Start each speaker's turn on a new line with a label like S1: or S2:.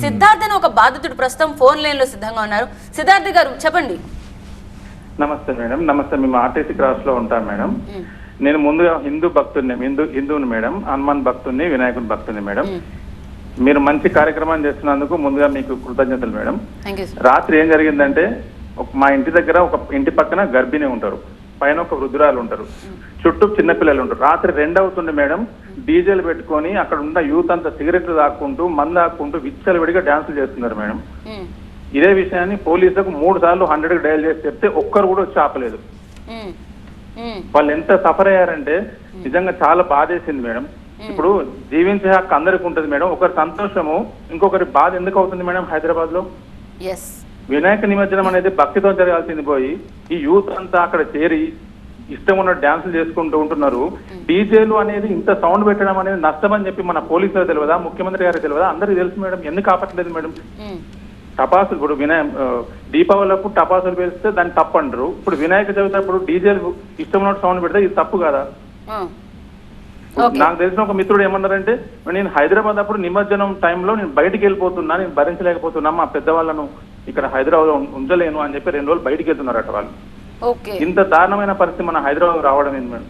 S1: సిద్ధార్థ్ అని ఒక బాధితుడు ప్రస్తుతం ఫోన్ లైన్లో సిద్ధంగా ఉన్నారు. సిద్ధార్థ్ గారు చెప్పండి.
S2: నమస్తే మేడం. నమస్తే మేము ఆర్టీసీ క్రాస్లో ఉంటాం మేడం. నేను ముందుగా హిందూ భక్తుడిని హిందూ హిందువుని మేడం హనుమాన్ భక్తుడిని వినాయకుని భక్తుని మేడం. మీరు మంచి కార్యక్రమం చేస్తున్నందుకు ముందుగా మీకు కృతజ్ఞతలు మేడం. రాత్రి ఏం జరిగిందంటే మా ఇంటి దగ్గర ఒక ఇంటి పక్కన గర్భిణి ఉంటారు. పైన ఒక వృద్ధురాలు ఉంటారు. చుట్టూ చిన్నపిల్లలు ఉంటారు. రాత్రి రెండు అవుతుంది మేడం డీజేలు పెట్టుకొని అక్కడ ఉన్న యూత్ అంతా సిగరెట్లు తాక్కుంటూ మందు తాక్కుంటూ విచ్చలు విడిగా డాన్సులు చేస్తున్నారు మేడం. ఇదే విషయాన్ని పోలీసులకు మూడు సార్లు హండ్రెడ్ డయల్ చేసి చెప్తే ఒక్కరు కూడా వచ్చి ఆపలేదు. వాళ్ళు ఎంత సఫర్ అయ్యారంటే నిజంగా చాలా బాధేసింది మేడం. ఇప్పుడు జీవించే హక్కు అందరికి ఉంటుంది మేడం. ఒకరి సంతోషము ఇంకొకరి బాధ ఎందుకు అవుతుంది మేడం
S1: హైదరాబాద్లో
S2: వినాయక నిమజ్జనం అనేది భక్తితో జరగాల్సింది పోయి ఈ యూత్ అంతా అక్కడ చేరి ఇష్టం ఉన్న డ్యాన్సులు చేసుకుంటూ ఉంటున్నారు. డీజేలు అనేది ఇంత సౌండ్ పెట్టడం అనేది నష్టం అని చెప్పి మన పోలీసులకు తెలియదా ముఖ్యమంత్రి గారికి తెలియదా? అందరికీ తెలుసు మేడం ఎందుకు ఆపట్లేదు మేడం. టపాసులు ఇప్పుడు వినాయ దీపావళి అప్పుడు టపాసులు పేలిస్తే దాన్ని తప్పు అంటారు ఇప్పుడు వినాయక చవితి అప్పుడు డీజేలు ఇష్టం ఉన్నట్టు సౌండ్ పెడితే ఇది తప్పు కదా. నాకు తెలిసిన ఒక మిత్రుడు ఏమన్నారంటే నేను హైదరాబాద్ అప్పుడు నిమజ్జనం టైంలో నేను బయటికి వెళ్ళిపోతున్నా నేను భరించలేకపోతున్నా మా పెద్దవాళ్ళను ఇక్కడ హైదరాబాద్లో ఉంచలేను అని చెప్పి రెండు రోజులు బయటికి వెళ్తున్నారట వాళ్ళు. ఇంత దారుణమైన పరిస్థితి మన హైదరాబాద్ రావడం ఏంటి మేడం?